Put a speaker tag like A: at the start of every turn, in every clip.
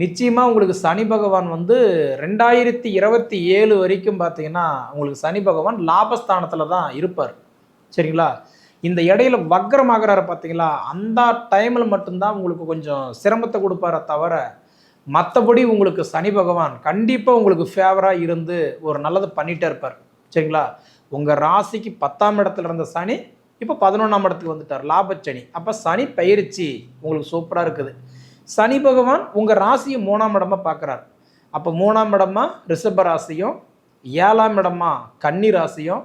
A: நிச்சயமாக உங்களுக்கு சனி பகவான் வந்து ரெண்டாயிரத்தி இருபத்தி ஏழு வரைக்கும் பார்த்தீங்கன்னா உங்களுக்கு சனி பகவான் லாபஸ்தானத்தில் தான் இருப்பார். சரிங்களா? இந்த இடையில வக்ரமாகறாரு பார்த்தீங்களா? அந்த டைமில் மட்டும்தான் உங்களுக்கு கொஞ்சம் சிரமத்தை கொடுப்பார தவிர மற்றபடி உங்களுக்கு சனி பகவான் கண்டிப்பாக உங்களுக்கு ஃபேவராக இருந்து ஒரு நல்லது பண்ணிகிட்டே இருப்பார். சரிங்களா? உங்கள் ராசிக்கு பத்தாம் இடத்துல இருந்த சனி இப்போ பதினொன்றாம் இடத்துக்கு வந்துட்டார். லாபச்சனி. அப்போ சனி பயிற்சி உங்களுக்கு சூப்பராக இருக்குது. சனி பகவான் உங்கள் ராசியை மூணாம் இடமா பார்க்குறார். அப்போ மூணாம் இடமா ரிஷப ராசியும் ஏழாம் இடமா கன்னி ராசியும்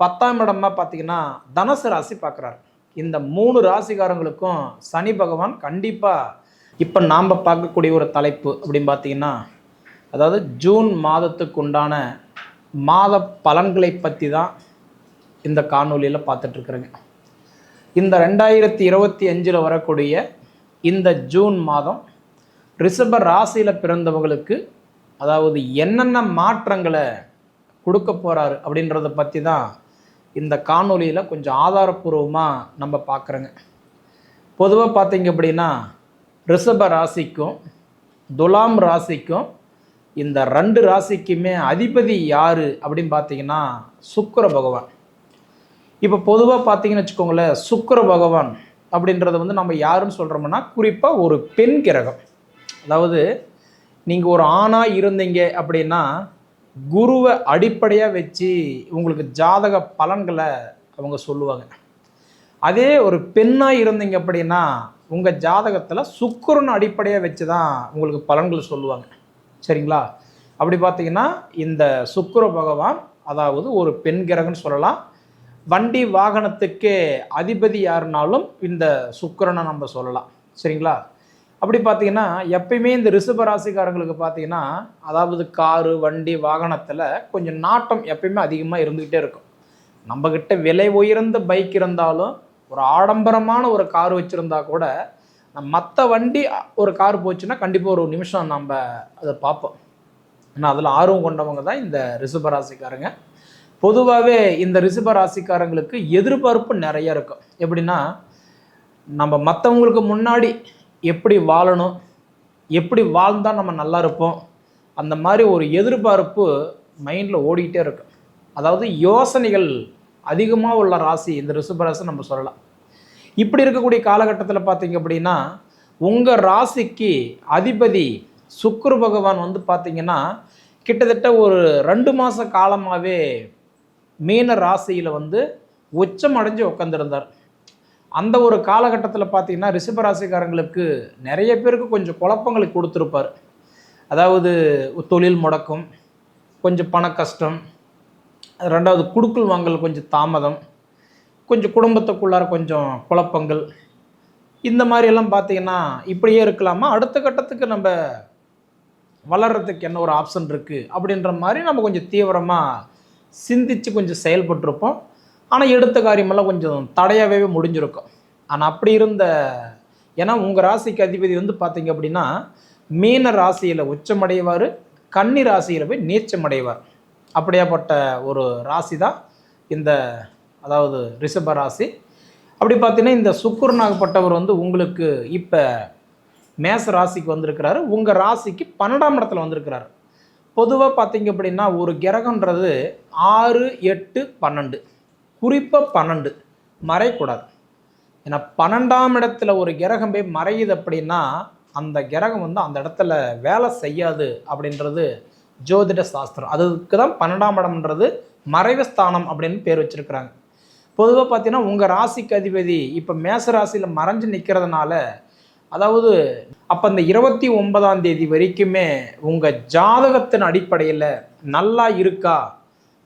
A: பத்தாம் இடமா பார்த்தீங்கன்னா தனுசு ராசி பார்க்குறாரு. இந்த மூணு ராசிக்காரங்களுக்கும் சனி பகவான் கண்டிப்பாக இப்போ நாம் பார்க்கக்கூடிய ஒரு தலைப்பு அப்படின்னு பார்த்தீங்கன்னா அதாவது ஜூன் மாதத்துக்கு உண்டான மாத பலன்களை பற்றி தான் இந்த காணொலியில் பார்த்துட்ருக்குறேங்க இந்த ரெண்டாயிரத்தி இருபத்தி அஞ்சில் வரக்கூடிய இந்த ஜூன் மாதம் ரிஷப ராசியில் பிறந்தவங்களுக்கு அதாவது என்னென்ன மாற்றங்களை கொடுக்க போகிறாரு அப்படின்றத பற்றி தான் இந்த காணொலியில் கொஞ்சம் ஆதாரப்பூர்வமாக நம்ம பார்க்குறோங்க. பொதுவாக பார்த்தீங்க அப்படின்னா ரிஷப ராசிக்கும் துலாம் ராசிக்கும் இந்த ரெண்டு ராசிக்குமே அதிபதி யார் அப்படின்னு பார்த்தீங்கன்னா சுக்கர பகவான். இப்போ பொதுவாக பார்த்தீங்கன்னு வச்சுக்கோங்களேன் சுக்கர பகவான் அப்படின்றத வந்து நம்ம யாருன்னு சொல்கிறோம்னா குறிப்பாக ஒரு பெண் கிரகம். அதாவது நீங்கள் ஒரு ஆணாக இருந்தீங்க அப்படின்னா குருவை அடிப்படையாக வச்சு உங்களுக்கு ஜாதக பலன்களை அவங்க சொல்லுவாங்க. அதே ஒரு பெண்ணாக இருந்தீங்க அப்படின்னா உங்கள் ஜாதகத்தில் சுக்கரன் அடிப்படையாக வச்சு தான் உங்களுக்கு பலன்கள் சொல்லுவாங்க. சரிங்களா? அப்படி பார்த்தீங்கன்னா இந்த சுக்கர பகவான் அதாவது ஒரு பெண் கிரகம்னு சொல்லலாம். வண்டி வாகனத்துக்கு அதிபதி யாருனாலும் இந்த சுக்கிரனை நம்ம சொல்லலாம். சரிங்களா? அப்படி பார்த்தீங்கன்னா எப்பயுமே இந்த ரிஷப ராசிக்காரங்களுக்கு பார்த்தீங்கன்னா அதாவது காரு வண்டி வாகனத்தில் கொஞ்சம் நாட்டம் எப்பயுமே அதிகமாக இருந்துக்கிட்டே இருக்கும். நம்மக்கிட்ட விலை உயர்ந்த பைக் இருந்தாலும் ஒரு ஆடம்பரமான ஒரு கார் வச்சுருந்தா கூட மற்ற வண்டி ஒரு கார் போச்சுன்னா கண்டிப்பாக ஒரு நிமிஷம் நம்ம அதை பார்ப்போம். ஆனால் அதில் ஆர்வம் கொண்டவங்க தான் இந்த ரிஷப ராசிக்காரங்க. பொதுவாகவே இந்த ரிஷப ராசிக்காரங்களுக்கு எதிர்பார்ப்பு நிறைய இருக்கும். எப்படின்னா நம்ம மற்றவங்களுக்கு முன்னாடி எப்படி வாழணும் எப்படி வாழ்ந்தால் நம்ம நல்லா இருப்போம் அந்த மாதிரி ஒரு எதிர்பார்ப்பு மைண்டில் ஓடிக்கிட்டே இருக்கும். அதாவது யோசனைகள் அதிகமாக உள்ள ராசி இந்த ரிஷப ராசி நம்ம சொல்லலாம். இப்படி இருக்கக்கூடிய காலகட்டத்தில் பார்த்தீங்க அப்படின்னா உங்கள் ராசிக்கு அதிபதி சுக்குரு பகவான் வந்து பார்த்திங்கன்னா கிட்டத்தட்ட ஒரு ரெண்டு மாத காலமாகவே மீன ராசியில் வந்து உச்சம் அடைஞ்சு உட்காந்துருந்தார் அந்த ஒரு காலகட்டத்தில் பார்த்தீங்கன்னா ரிஷப ராசிக்காரங்களுக்கு நிறைய பேருக்கு கொஞ்சம் குழப்பங்களை கொடுத்துருப்பார். அதாவது தொழில் முடக்கம் கொஞ்சம் பண கஷ்டம் ரெண்டாவது குடுக்கல் வாங்கல் கொஞ்சம் தாமதம் கொஞ்சம் குடும்பத்துக்குள்ளார கொஞ்சம் குழப்பங்கள். இந்த மாதிரியெல்லாம் பார்த்தீங்கன்னா இப்படியே இருக்கலாமா? அடுத்த கட்டத்துக்கு நம்ம வளர்கிறதுக்கு என்ன ஒரு ஆப்ஷன் இருக்குது அப்படின்ற மாதிரி நம்ம கொஞ்சம் தீவிரமாக சிந்தித்து கொஞ்சம் செயல்பட்டிருப்போம். ஆனால் எடுத்த காரியமெல்லாம் கொஞ்சம் தடையாகவே முடிஞ்சிருக்கும். ஆனால் அப்படி இருந்த ஏன்னா உங்கள் ராசிக்கு அதிபதி வந்து பார்த்தீங்க அப்படின்னா மீன ராசியில் உச்சமடைவார் கன்னி ராசியில் போய் நீச்சமடைவார். அப்படியாப்பட்ட ஒரு ராசி தான் இந்த அதாவது ரிஷப ராசி. அப்படி பார்த்தீங்கன்னா இந்த சுக்குரனாகப்பட்டவர் வந்து உங்களுக்கு இப்போ மேச ராசிக்கு வந்திருக்கிறாரு. உங்கள் ராசிக்கு பன்னெண்டாம் இடத்துல வந்திருக்கிறாரு. பொதுவாக பார்த்தீங்க அப்படின்னா ஒரு கிரகன்றது ஆறு எட்டு பன்னெண்டு. குறிப்பாக பன்னெண்டு. மறையக்கூடாது. ஏன்னா பன்னெண்டாம் இடத்துல ஒரு கிரகம் போய் மறையுது அப்படின்னா அந்த கிரகம் வந்து அந்த இடத்துல வேலை செய்யாது அப்படின்றது ஜோதிட சாஸ்திரம். அதுக்கு தான் பன்னெண்டாம் இடம்ன்றது மறைவு ஸ்தானம் அப்படின்னு பேர் வச்சிருக்கிறாங்க. பொதுவாக பார்த்தீங்கன்னா உங்கள் ராசிக்கு அதிபதி இப்போ மேச ராசியில் மறைஞ்சு நிற்கிறதுனால அதாவது அப்போ அந்த இருபத்தி ஒன்பதாம் தேதி வரைக்குமே உங்கள் ஜாதகத்தின் அடிப்படையில் நல்லா இருக்கா?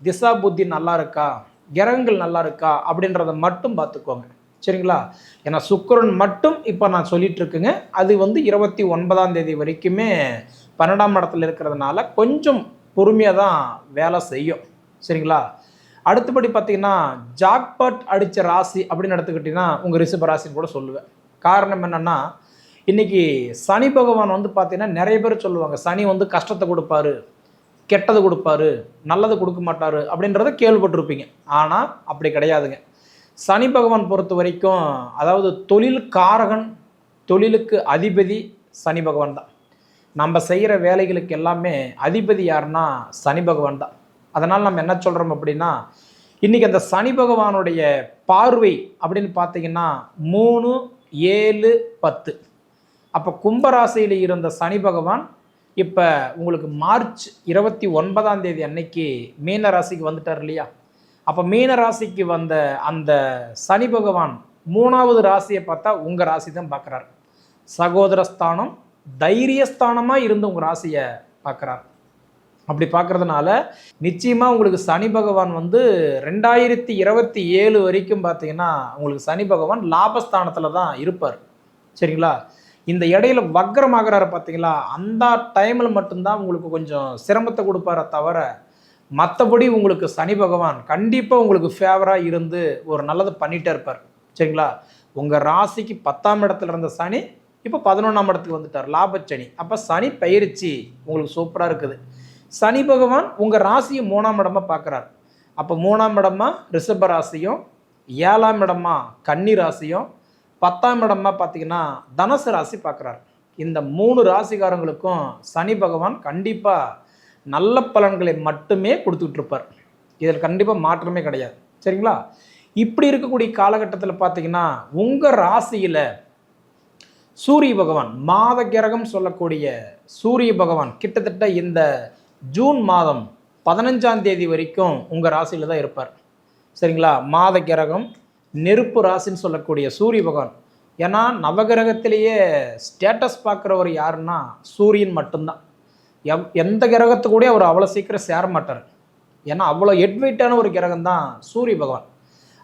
A: திசா புத்தி நல்லா இருக்கா? கிரகங்கள் நல்லா இருக்கா? அப்படின்றத மட்டும் பார்த்துக்கோங்க. சரிங்களா? ஏன்னா சுக்கரன் மட்டும் இப்போ நான் சொல்லிட்டு இருக்குங்க. அது வந்து இருபத்தி ஒன்பதாம் தேதி வரைக்குமே பன்னெண்டாம் இடத்துல இருக்கிறதுனால கொஞ்சம் பொறுமையாக தான் வேலை செய்யும். சரிங்களா? அடுத்தபடி பார்த்தீங்கன்னா ஜாக்பாட் அடித்த ராசி அப்படின்னு எடுத்துக்கிட்டிங்கன்னா உங்கள் ரிஷப ராசின்னு கூட சொல்லுவேன். காரணம் என்னென்னா இன்றைக்கி சனி பகவான் வந்து பார்த்தீங்கன்னா நிறைய பேர் சொல்லுவாங்க சனி வந்து கஷ்டத்தை கொடுப்பாரு கெட்டது கொடுப்பாரு நல்லது கொடுக்க மாட்டார் அப்படின்றத கேள்விப்பட்டிருப்பீங்க. ஆனால் அப்படி கிடையாதுங்க. சனி பகவான் பொறுத்த வரைக்கும் அதாவது தொழில் காரகன் தொழிலுக்கு அதிபதி சனி பகவான் தான். நம்ம செய்கிற வேலைகளுக்கு எல்லாமே அதிபதி யாருன்னா சனி பகவான் தான். அதனால் நம்ம என்ன சொல்கிறோம் அப்படின்னா இன்றைக்கி அந்த சனி பகவானுடைய பார்வை அப்படின்னு பார்த்தீங்கன்னா மூணு ஏழு பத்து. அப்போ கும்பராசியில் இருந்த சனி பகவான் இப்போ உங்களுக்கு மார்ச் இருபத்தி ஒன்பதாம் தேதி அன்னைக்கு மீன ராசிக்கு வந்துட்டார் இல்லையா? அப்போ மீன ராசிக்கு வந்த அந்த சனி பகவான் மூணாவது ராசியை பார்த்தா உங்கள் ராசி தான் பார்க்குறாரு. சகோதரஸ்தானம் தைரியஸ்தானமாக இருந்து உங்கள் ராசியை பார்க்குறார். அப்படி பார்க்குறதுனால நிச்சயமாக உங்களுக்கு சனி பகவான் வந்து ரெண்டாயிரத்தி இருபத்தி ஏழு வரைக்கும் பார்த்தீங்கன்னா உங்களுக்கு சனி பகவான் லாபஸ்தானத்தில் தான் இருப்பார். சரிங்களா? இந்த இடையில வக்ரமாகறாரு பார்த்தீங்களா அந்த டைமில் மட்டும்தான் உங்களுக்கு கொஞ்சம் சிரமத்தை கொடுப்பார தவிர மற்றபடி உங்களுக்கு சனி பகவான் கண்டிப்பாக உங்களுக்கு ஃபேவராக இருந்து ஒரு நல்லது பண்ணிகிட்டே இருப்பார். சரிங்களா? உங்கள் ராசிக்கு பத்தாம் இடத்துல இருந்த சனி இப்போ பதினொன்றாம் இடத்துக்கு வந்துட்டார். லாபச்சனி. அப்போ சனி பயிற்சி உங்களுக்கு சூப்பராக இருக்குது. சனி பகவான் உங்கள் ராசியை மூணாம் இடமா பார்க்குறார் அப்போ மூணாம் இடமா ரிஷப ராசியும் ஏழாம் இடமா கன்னி ராசியும் பத்தாம் இடமா பார்த்தீங்கன்னா தனுசு ராசி பார்க்குறாரு இந்த மூணு ராசிக்காரங்களுக்கும் சனி பகவான் கண்டிப்பாக நல்ல பலன்களை மட்டுமே கொடுத்துட்டு இருப்பார். இதில் கண்டிப்பாக மாற்றமே கிடையாது. சரிங்களா? இப்படி இருக்கக்கூடிய காலகட்டத்தில் பார்த்தீங்கன்னா உங்கள் ராசியில் சூரிய பகவான் மாத கிரகம் சொல்லக்கூடிய சூரிய பகவான் கிட்டத்தட்ட இந்த ஜூன் மாதம் பதினஞ்சாம் தேதி வரைக்கும் உங்கள் ராசியில் தான் இருப்பார். சரிங்களா? மாத கிரகம் நெருப்பு ராசின்னு சொல்லக்கூடிய சூரிய பகவான். ஏன்னா நவகிரகத்திலேயே ஸ்டேட்டஸ் பார்க்குறவர் யாருன்னா சூரியன் மட்டும்தான். எவ் எந்த கிரகத்து கூட அவர் அவ்வளோ சீக்கிரம் சேர மாட்டார். ஏன்னா அவ்வளோ எட்வைட்டான ஒரு கிரகம் தான் சூரிய பகவான்.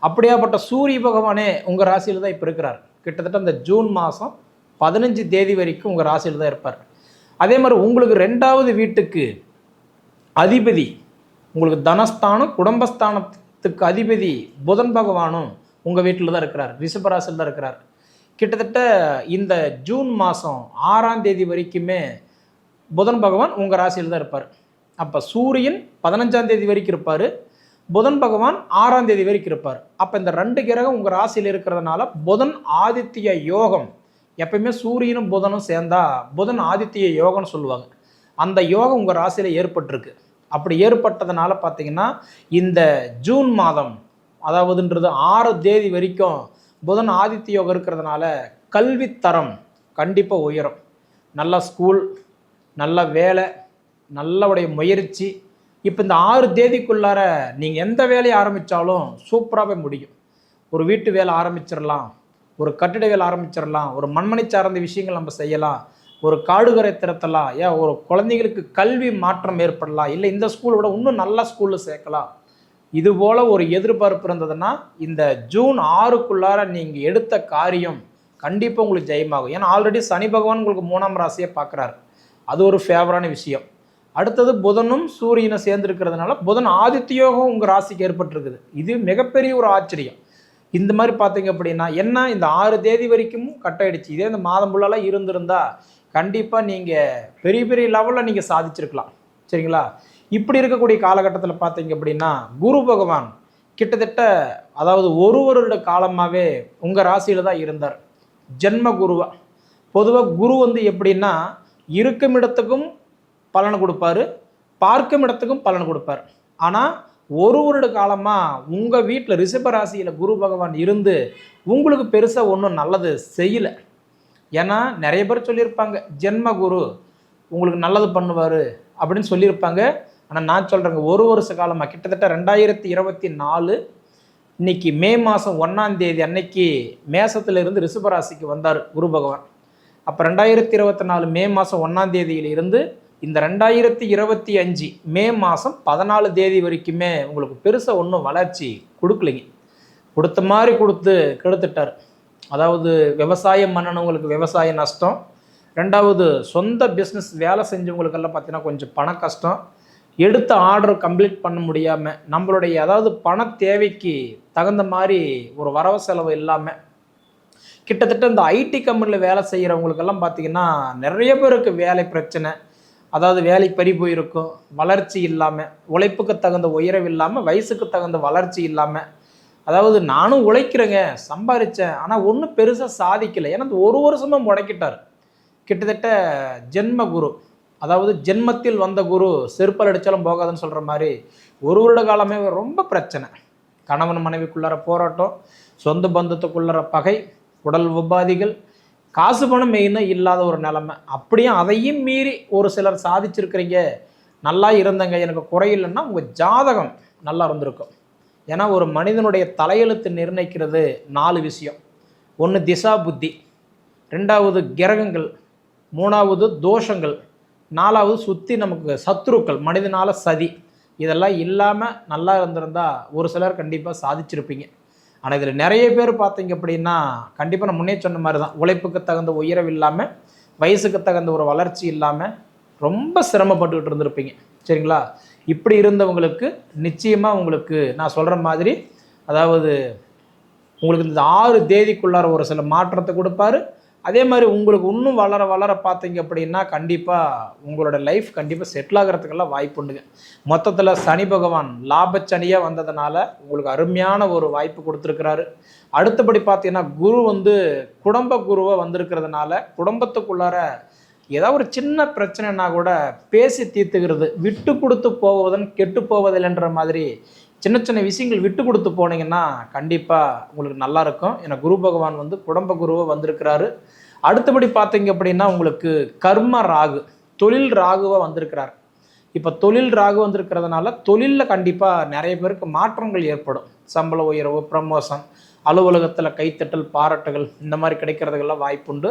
A: அப்படியாப்பட்ட சூரிய பகவானே உங்கள் ராசியில் தான் இப்போ இருக்கிறார். கிட்டத்தட்ட இந்த ஜூன் மாதம் பதினஞ்சு தேதி வரைக்கும் உங்கள் ராசியில் தான் இருப்பார். அதே மாதிரி உங்களுக்கு ரெண்டாவது வீட்டுக்கு அதிபதி உங்களுக்கு தனஸ்தானம் குடும்பஸ்தானத்துக்கு அதிபதி புதன் பகவானும் உங்கள் வீட்டில் தான் இருக்கிறார் ரிஷபராசில் தான் இருக்கிறார். கிட்டத்தட்ட இந்த ஜூன் மாதம் ஆறாம் தேதி வரைக்குமே புதன் பகவான் உங்கள் ராசியில் தான் இருப்பார். அப்போ சூரியன் பதினஞ்சாம் தேதி வரைக்கும் இருப்பார். புதன் பகவான் ஆறாம் தேதி வரைக்கும் இருப்பார். அப்போ இந்த ரெண்டு கிரகம் உங்கள் ராசியில் இருக்கிறதுனால புதன் ஆதித்ய யோகம் எப்பயுமே சூரியனும் புதனும் சேர்ந்தா புதன் ஆதித்ய யோகம்னு சொல்லுவாங்க. அந்த யோகம் உங்கள் ராசியில் ஏற்பட்டிருக்கு. அப்படி ஏற்பட்டதுனால பார்த்தீங்கன்னா இந்த ஜூன் மாதம் அதாவதுன்றது ஆறு தேதி வரைக்கும் புதன் ஆதித்ய யோகம் இருக்கிறதுனால கல்வித்தரம் கண்டிப்பாக உயரும். நல்ல ஸ்கூல் நல்ல வேலை நல்லவுடைய முயற்சி. இப்போ இந்த ஆறு தேதிக்குள்ளார நீங்கள் எந்த வேலையை ஆரம்பித்தாலும் சூப்பராகவே முடியும். ஒரு வீட்டு வேலை ஆரம்பிச்சிடலாம் ஒரு கட்டிட வேலை ஆரம்பிச்சிடலாம் ஒரு மண்மனை சார்ந்த விஷயங்கள் நம்ம செய்யலாம் ஒரு காடுகரை திறத்தலாம் ஏன் ஒரு குழந்தைங்களுக்கு கல்வி மாற்றம் ஏற்படலாம் இல்லை இந்த ஸ்கூலை விட இன்னும் நல்ல ஸ்கூலில் சேர்க்கலாம். இது போல் ஒரு எதிர்பார்ப்பு இருந்ததுன்னா இந்த ஜூன் ஆறுக்குள்ளார நீங்கள் எடுத்த காரியம் கண்டிப்பாக உங்களுக்கு ஜெயமாகும். ஏன்னா ஆல்ரெடி சனி பகவான் உங்களுக்கு மூணாம் ராசியை பார்க்குறாரு. அது ஒரு ஃபேவரான விஷயம். அடுத்தது புதனும் சூரியனை சேர்ந்துருக்கிறதுனால புதன் ஆதித்யோகம் உங்கள் ராசிக்கு ஏற்பட்டிருக்குது. இது மிகப்பெரிய ஒரு ஆச்சரியம். இந்த மாதிரி பார்த்தீங்க அப்படின்னா என்ன? இந்த ஆறு தேதி வரைக்கும் கட்டாயிடுச்சு. இதே இந்த மாதம் ஃபுல்லாலாம் இருந்திருந்தா கண்டிப்பாக நீங்கள் பெரிய பெரிய லெவலில் நீங்கள் சாதிச்சிருக்கலாம். சரிங்களா? இப்படி இருக்கக்கூடிய காலகட்டத்தில் பார்த்தீங்க அப்படின்னா குரு பகவான் கிட்டத்தட்ட அதாவது ஒரு வருட காலமாகவே உங்கள் ராசியில் தான் இருந்தார். ஜென்ம குருவா. பொதுவாக குரு வந்து எப்படின்னா இருக்கும் இடத்துக்கும் பலன் கொடுப்பாரு பார்க்கும் இடத்துக்கும் பலன் கொடுப்பார். ஆனால் ஒரு வருட காலமாக உங்கள் வீட்டில் ரிஷப ராசியில் குரு பகவான் இருந்து உங்களுக்கு பெருசாக ஒன்றும் நல்லது செய்யலை. ஏன்னா நிறைய பேர் சொல்லியிருப்பாங்க ஜென்ம குரு உங்களுக்கு நல்லது பண்ணுவார் அப்படின்னு சொல்லியிருப்பாங்க. ஆனால் நான் சொல்கிறேங்க ஒரு வருஷ காலமாக கிட்டத்தட்ட ரெண்டாயிரத்தி இருபத்தி நாலு இன்னைக்கு மே மாதம் ஒன்றாம் தேதி அன்னைக்கு மேசத்திலிருந்து ரிஷபராசிக்கு வந்தார் குரு பகவான். அப்போ ரெண்டாயிரத்தி இருபத்தி நாலு மே மாதம் ஒன்றாம் தேதியிலிருந்து இந்த ரெண்டாயிரத்தி இருபத்தி அஞ்சு மே மாதம் பதினாலு தேதி வரைக்குமே உங்களுக்கு பெருசாக ஒன்றும் வளர்ச்சி கொடுக்கலைங்க. கொடுத்த மாதிரி கொடுத்து கெடுத்துட்டார். அதாவது விவசாயம் பண்ணனவங்களுக்கு விவசாய நஷ்டம். ரெண்டாவது சொந்த பிஸ்னஸ் வேலை செஞ்சவங்களுக்கெல்லாம் பார்த்தீங்கன்னா கொஞ்சம் பண கஷ்டம். எடுத்த ஆர்டர் கம்ப்ளீட் பண்ண முடியாமல் நம்மளுடைய அதாவது பண தேவைக்கு தகுந்த மாதிரி ஒரு வரவு செலவு இல்லாமல் கிட்டத்தட்ட இந்த ஐடி கம்பெனியில் வேலை செய்கிறவங்களுக்கெல்லாம் பார்த்தீங்கன்னா நிறைய பேருக்கு வேலை பிரச்சனை. அதாவது வேலை பறி போயிருக்கும் வளர்ச்சி இல்லாமல் உழைப்புக்கு தகுந்த உயரவு இல்லாமல் வயசுக்கு தகுந்த வளர்ச்சி இல்லாமல் அதாவது நானும் உழைக்கிறேங்க சம்பாதிச்சேன் ஆனால் ஒன்றும் பெருசாக சாதிக்கலை. ஏன்னா இந்த ஒரு வருஷமாக முடக்கிட்டார். கிட்டத்தட்ட ஜென்ம குரு அதாவது ஜென்மத்தில் வந்த குரு செருப்பல் அடித்தாலும் போகாதுன்னு சொல்கிற மாதிரி ஒரு வருட காலமே ரொம்ப பிரச்சனை. கணவன் மனைவிக்குள்ளார போராட்டம் சொந்த பந்தத்துக்குள்ளார பகை உடல் உபாதிகள் காசு பணம் மெயினாக இல்லாத ஒரு நிலமை. அப்படியும் அதையும் மீறி ஒரு சிலர் சாதிச்சிருக்கிறீங்க. நல்லா இருந்தங்க எனக்கு குறையில்லைன்னா உங்கள் ஜாதகம் நல்லா இருந்திருக்கும். ஏன்னா ஒரு மனிதனுடைய தலையெழுத்து நிர்ணயிக்கிறது நாலு விஷயம். ஒன்று திசா புத்தி ரெண்டாவது கிரகங்கள் மூணாவது தோஷங்கள் நாலாவது சுற்றி நமக்கு சத்ருக்கள் மனிதனால சதி. இதெல்லாம் இல்லாமல் நல்லா இருந்திருந்தா ஒரு சிலர் கண்டிப்பாக சாதிச்சிருப்பீங்க. ஆனால் இதில் நிறைய பேர் பார்த்தீங்க அப்படின்னா கண்டிப்பாக நான் முன்னே சொன்ன மாதிரி தான் உழைப்புக்கு தகுந்த உயரவு இல்லாமல் வயசுக்கு தகுந்த ஒரு வளர்ச்சி இல்லாமல் ரொம்ப சிரமப்பட்டுக்கிட்டு இருந்திருப்பீங்க. சரிங்களா? இப்படி இருந்தவங்களுக்கு நிச்சயமாக உங்களுக்கு நான் சொல்கிற மாதிரி அதாவது உங்களுக்கு இந்த ஆறு தேதிக்குள்ளார ஒரு சில மாற்றத்தை கொடுப்பாரு. அதே மாதிரி உங்களுக்கு இன்னும் வளர வளர பார்த்தீங்க அப்படின்னா கண்டிப்பாக உங்களோட லைஃப் கண்டிப்பாக செட்டில் ஆகிறதுக்கெல்லாம் வாய்ப்புண்டுங்க மொத்தத்தில் சனி பகவான் லாபச்சனியாக வந்ததுனால உங்களுக்கு அருமையான ஒரு வாய்ப்பு கொடுத்துருக்கிறாரு. அடுத்தபடி பார்த்தீங்கன்னா குரு வந்து குடும்ப குருவாக வந்திருக்கிறதுனால குடும்பத்துக்குள்ளார ஏதாவது ஒரு சின்ன பிரச்சனைனா கூட பேசி தீர்த்துக்கிறது. விட்டு கொடுத்து போவதன் கெட்டு போவதில்லைன்ற மாதிரி சின்ன சின்ன விஷயங்கள் விட்டு கொடுத்து போனீங்கன்னா கண்டிப்பாக உங்களுக்கு நல்லா இருக்கும். ஏன்னா குரு பகவான் வந்து குடும்ப குருவாக வந்திருக்கிறாரு. அடுத்தபடி பார்த்தீங்க அப்படின்னா உங்களுக்கு கர்ம ராகு தொழில் ராகுவாக வந்திருக்கிறார். இப்போ தொழில் ராகு வந்திருக்கிறதுனால தொழிலில் கண்டிப்பாக நிறைய பேருக்கு மாற்றங்கள் ஏற்படும். சம்பள உயர்வு ப்ரமோஷன் அலுவலகத்தில் கைத்தட்டல் பாராட்டுகள் இந்த மாதிரி கிடைக்கிறதுக்கெல்லாம் வாய்ப்புண்டு.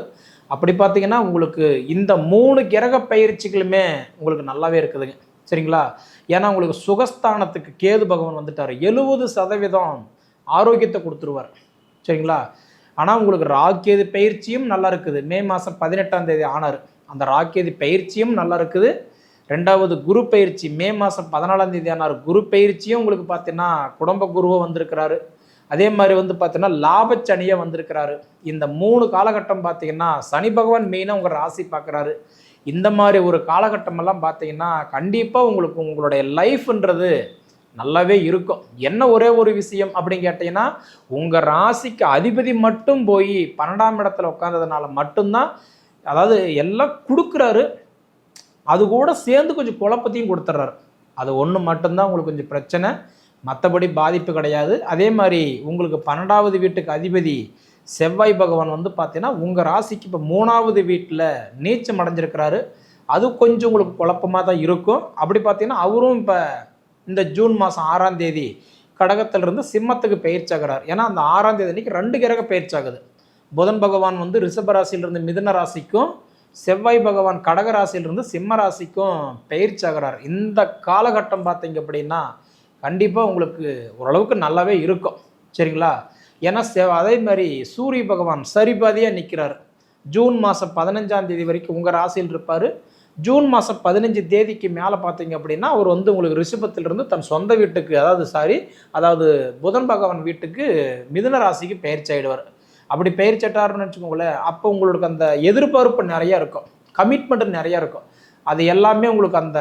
A: அப்படி பார்த்தீங்கன்னா உங்களுக்கு இந்த மூணு கிரக பயிற்சிகளுமே உங்களுக்கு நல்லாவே இருக்குதுங்க. சரிங்களா? ஏன்னா உங்களுக்கு சுகஸ்தானத்துக்கு கேது பகவான் வந்துட்டார். எழுபது சதவீதம் ஆரோக்கியத்தை கொடுத்துருவார். சரிங்களா? ஆனால் உங்களுக்கு ராக்கேது பயிற்சியும் நல்லா இருக்குது. மே மாதம் பதினெட்டாம் தேதி ஆனார். அந்த ராக்கேது பயிற்சியும் நல்லா இருக்குது. ரெண்டாவது குரு பயிற்சி மே மாதம் பதினாலாம் தேதி ஆனார். குரு பயிற்சியும் உங்களுக்கு பார்த்தீங்கன்னா குடும்ப குருவோ வந்திருக்கிறாரு. அதே மாதிரி வந்து பார்த்தீங்கன்னா லாபச்சனியாக வந்திருக்கிறாரு. இந்த மூணு காலகட்டம் பார்த்தீங்கன்னா சனி பகவான் மெயினாக உங்கள் ராசி பார்க்குறாரு. இந்த மாதிரி ஒரு காலகட்டமெல்லாம் பார்த்தீங்கன்னா கண்டிப்பாக உங்களுக்கு உங்களுடைய லைஃப்ன்றது நல்லாவே இருக்கும். என்ன ஒரே ஒரு விஷயம் அப்படின்னு கேட்டிங்கன்னா உங்கள் ராசிக்கு அதிபதி மட்டும் போய் பன்னெண்டாம் இடத்துல உட்காந்ததுனால மட்டும்தான் அதாவது எல்லாம் கொடுக்குறாரு. அது கூட சேர்ந்து கொஞ்சம் குழப்பத்தையும் கொடுத்துட்றாரு அது ஒன்று மட்டும்தான் உங்களுக்கு கொஞ்சம் பிரச்சனை. மற்றபடி பாதிப்பு கிடையாது. அதே மாதிரி உங்களுக்கு பன்னெண்டாவது வீட்டுக்கு அதிபதி செவ்வாய் பகவான் வந்து பார்த்தீங்கன்னா உங்கள் ராசிக்கு இப்போ மூணாவது வீட்டில் நீச்சம் அடைஞ்சிருக்கிறாரு. அது கொஞ்சம் உங்களுக்கு குழப்பமாக தான் இருக்கும். அப்படி பார்த்தீங்கன்னா அவரும் இப்போ இந்த ஜூன் மாதம் ஆறாம் தேதி கடகத்திலிருந்து சிம்மத்துக்கு பயிற்சியாகிறார் ஏன்னா அந்த ஆறாம் தேதி அன்றைக்கி ரெண்டு கிரக பயிற்சியாகுது புதன் பகவான் வந்து ரிஷப ராசியிலிருந்து மிதுன ராசிக்கும் செவ்வாய் பகவான் கடக ராசியிலிருந்து சிம்ம ராசிக்கும் பயிற்சியாகிறார் இந்த காலகட்டம் பார்த்தீங்க அப்படின்னா கண்டிப்பாக உங்களுக்கு ஓரளவுக்கு நல்லாவே இருக்கும். சரிங்களா? ஏன்னா அதே மாதிரி சூரிய பகவான் சரிபாதியாக நிற்கிறார் ஜூன் மாதம் பதினஞ்சாம் தேதி வரைக்கும் உங்கள் ராசியில் இருப்பார். ஜூன் மாதம் பதினஞ்சு தேதிக்கு மேலே பார்த்தீங்க அப்படின்னா அவர் வந்து உங்களுக்கு ரிஷபத்திலிருந்து தன் சொந்த வீட்டுக்கு அதாவது சாரி அதாவது புதன் பகவான் வீட்டுக்கு மிதுன ராசிக்கு பயிற்சி ஆகிடுவார் அப்படி பயிற்சிட்டாருன்னு வச்சுக்கோங்களேன் அப்போ உங்களுக்கு அந்த எதிர்பார்ப்பு நிறையா இருக்கும். கமிட்மெண்ட் நிறையா இருக்கும். அது எல்லாமே உங்களுக்கு அந்த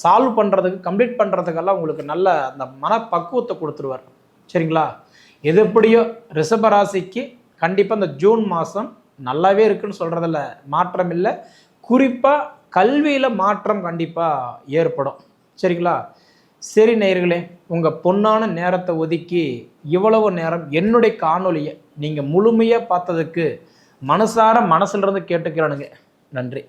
A: சால்வ் பண்ணுறதுக்கு கம்ப்ளீட் பண்ணுறதுக்கெல்லாம் உங்களுக்கு நல்ல அந்த மனப்பக்குவத்தை கொடுத்துருவார். சரிங்களா? எது எப்படியோ ரிஷபராசிக்கு கண்டிப்பாக இந்த ஜூன் மாதம் நல்லாவே இருக்குன்னு சொல்கிறதில்ல மாற்றம் இல்லை. குறிப்பாக கல்வியில் மாற்றம் கண்டிப்பாக ஏற்படும். சரிங்களா? சரி நேயர்களே உங்கள் பொன்னான நேரத்தை ஒதுக்கி இவ்வளவு நேரம் என்னுடைய காணொலியை நீங்கள் முழுமையாக பார்த்ததுக்கு மனசார மனசுலேருந்து கேட்டுக்கிறானுங்க. நன்றி.